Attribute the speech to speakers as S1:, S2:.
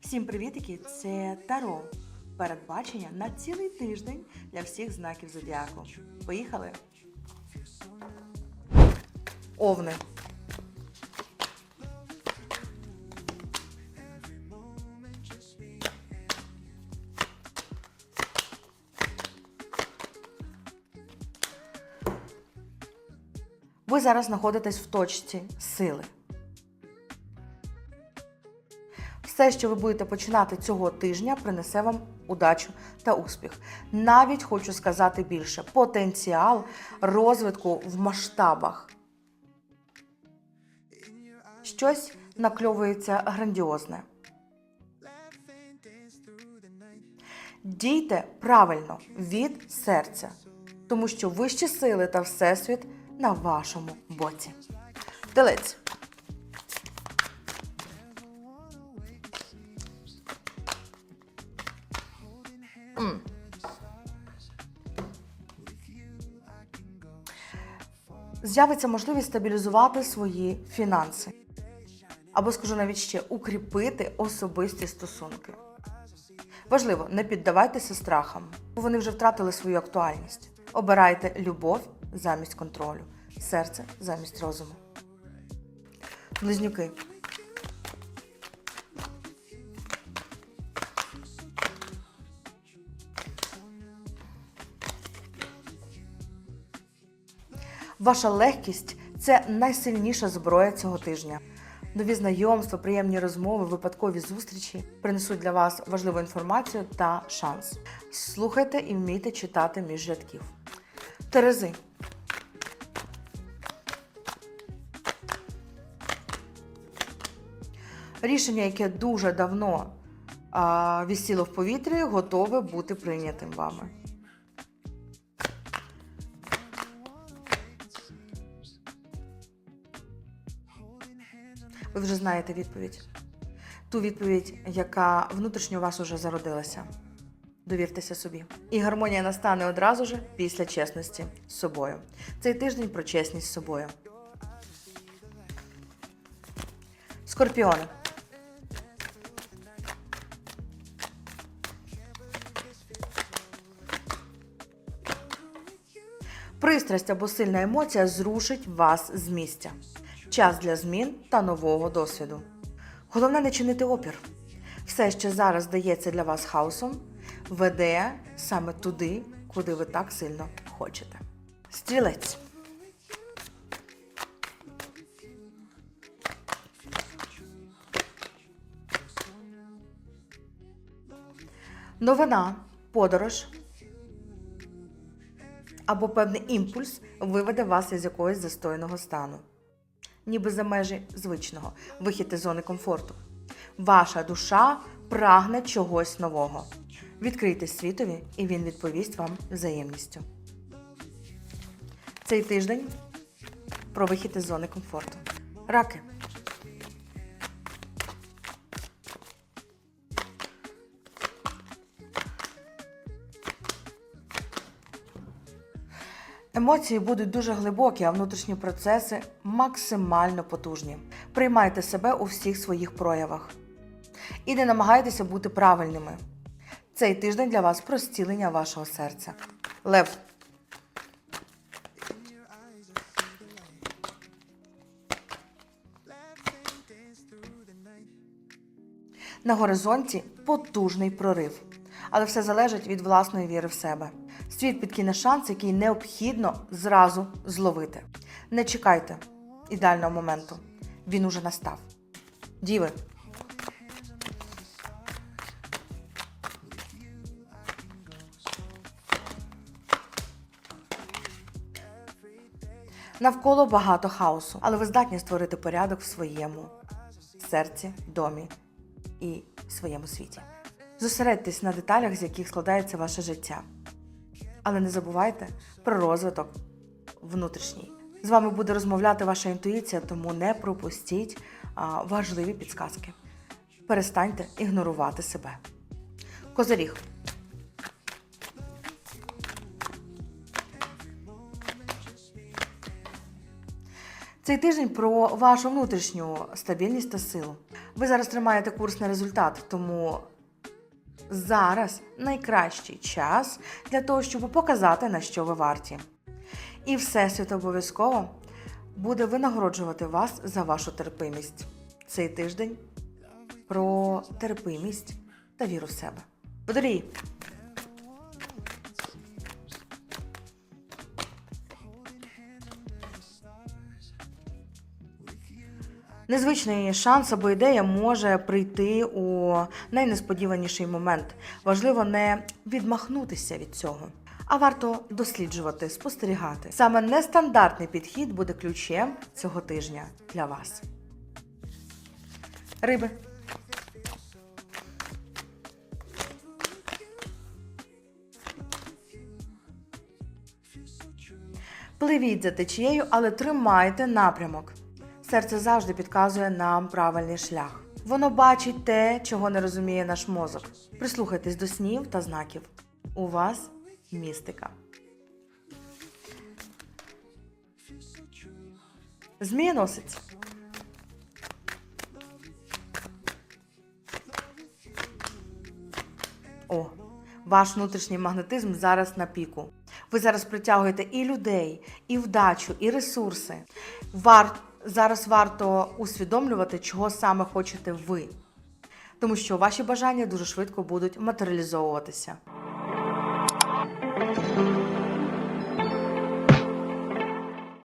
S1: Всім привітики! Це Таро. Передбачення на цілий тиждень для всіх знаків зодіаку. Поїхали! Овни. Ви зараз знаходитесь в точці сили. Все, що ви будете починати цього тижня, принесе вам удачу та успіх. Навіть хочу сказати більше: потенціал розвитку в масштабах. Щось накльовується грандіозне. Дійте правильно від серця, тому що вищі сили та всесвіт на вашому боці. Телець. М. З'явиться можливість стабілізувати свої фінанси. Або скажу навіть ще укріпити особисті стосунки. Важливо, не піддавайтеся страхам, бо вони вже втратили свою актуальність. Обирайте любов замість контролю, серце замість розуму. Близнюки. Ваша легкість це найсильніша зброя цього тижня. Нові знайомства, приємні розмови, випадкові зустрічі принесуть для вас важливу інформацію та шанс. Слухайте і вмійте читати між рядків. Терези. Рішення, яке дуже давно а, висіло в повітрі, готове бути прийнятим вами. Ви вже знаєте відповідь. Ту відповідь, яка внутрішньо у вас уже зародилася. Довіртеся собі. І гармонія настане одразу ж після чесності з собою. Цей тиждень про чесність з собою. Скорпіони. Пристрасть або сильна емоція зрушить вас з місця. Час для змін та нового досвіду. Головне не чинити опір. Все, що зараз здається для вас хаосом, веде саме туди, куди ви так сильно хочете. Стрілець. Новина, подорож або певний імпульс виведе вас із якогось застойного стану, ніби за межі звичного, вихід із зони комфорту. Ваша душа прагне чогось нового. Відкрийтесь світові, і він відповість вам взаємністю. Цей тиждень про вихід із зони комфорту. Раки. Емоції будуть дуже глибокі, а внутрішні процеси максимально потужні. Приймайте себе у всіх своїх проявах. І не намагайтеся бути правильними. Цей тиждень для вас про зцілення вашого серця. Лев. На горизонті потужний прорив. Але все залежить від власної віри в себе. Світ підкине шанс, який необхідно зразу зловити. Не чекайте ідеального моменту. Він уже настав. Діви. Навколо багато хаосу, але ви здатні створити порядок в своєму серці, домі і своєму світі. Зосередьтесь на деталях, з яких складається ваше життя. Але не забувайте про розвиток внутрішній. З вами буде розмовляти ваша інтуїція, тому не пропустіть важливі підсказки. Перестаньте ігнорувати себе. Козиріг. Цей тиждень про вашу внутрішню стабільність та силу. Ви зараз тримаєте курс на результат, тому зараз найкращий час для того, щоб показати, на що ви варті. І Всесвіт обов'язково буде винагороджувати вас за вашу терпимість. Цей тиждень про терпимість та віру в себе. Водолій! Незвичний шанс або ідея може прийти у найнесподіваніший момент. Важливо не відмахнутися від цього, а варто досліджувати, спостерігати. Саме нестандартний підхід буде ключем цього тижня для вас. Риби. Пливіть за течією, але тримайте напрямок. Серце завжди підказує нам правильний шлях. Воно бачить те, чого не розуміє наш мозок. Прислухайтесь до снів та знаків. У вас містика. Змієносець. О, ваш внутрішній магнетизм зараз на піку. Ви зараз притягуєте і людей, і вдачу, і ресурси. Вар... Зараз варто усвідомлювати, чого саме хочете ви. Тому що ваші бажання дуже швидко будуть матеріалізовуватися.